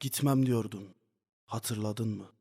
Gitmem diyordun. Hatırladın mı?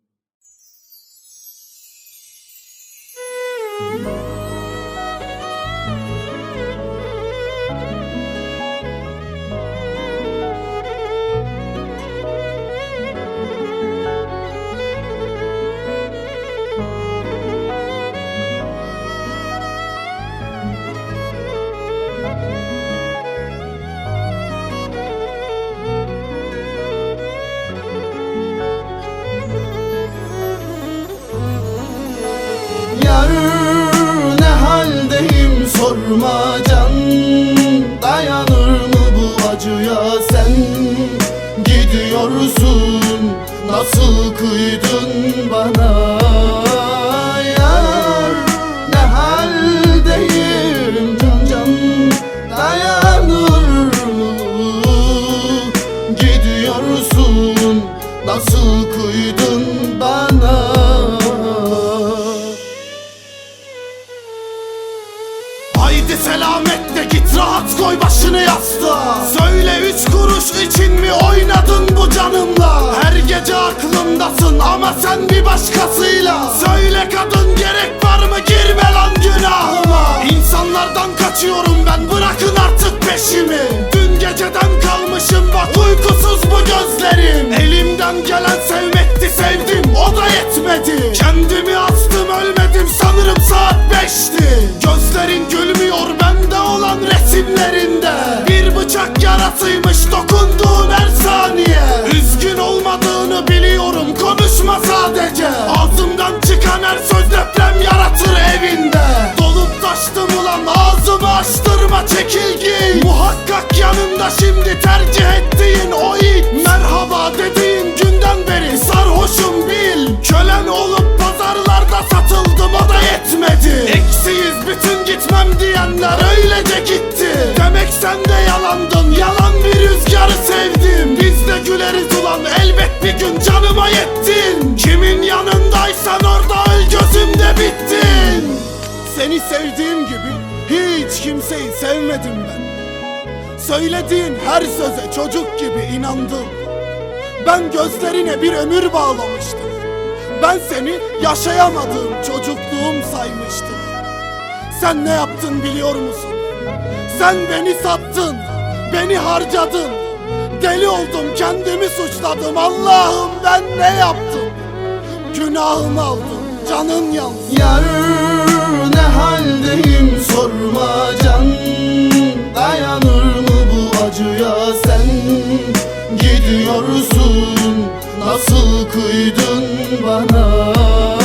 Kıydın bana. Yar ne haldeyim can can? Dayanır mı Gidiyorsun nasıl kıydın bana? Haydi selametle git rahat koy başını yastığa. Söyle üç kuruş için mi oynadın bu gece aklımdasın ama sen bir başkasıyla. Söyle kadın gerek var mı? Girme lan günahıma. İnsanlardan kaçıyorum ben bırakın artık peşimi. Dün geceden kalmışım bak uykusuz bu gözlerim. Elimden gelen sevmekti sevdim o da yetmedi. Kendimi astım ölmedim sanırım saat beşti. Gözlerin gülmüyor bende olan resimlerinde. Bir bıçak yarasıymış dokunduğun her saniye çekilgi. Muhakkak yanında şimdi tercih ettiğin o it Merhaba dediğin günden beri sarhoşum bil. Kölen olup pazarlarda satıldım o da yetmedi. Eksiyiz bütün gitmem diyenler öylece gitti. Demek sen de yalandın yalan bir rüzgarı sevdim. Biz de güleriz ulan elbet bir gün canıma yettin. Kimin yanındaysan orada öl gözümde bittin. Seni sevdiğim gibi hiç kimseyi sevmedim ben. Söylediğin her söze çocuk gibi inandım. Ben gözlerine bir ömür bağlamıştım. Ben seni yaşayamadığım çocukluğum saymıştım. Sen ne yaptın biliyor musun? Sen beni sattın, beni harcadın. Deli oldum kendimi suçladım. Allah'ım ben ne yaptım? Günahımı aldım, canın yansın Yar ne haldeyim sorma can. Dayanır mı bu acıya sen? Gidiyorsun Nasıl kıydın bana?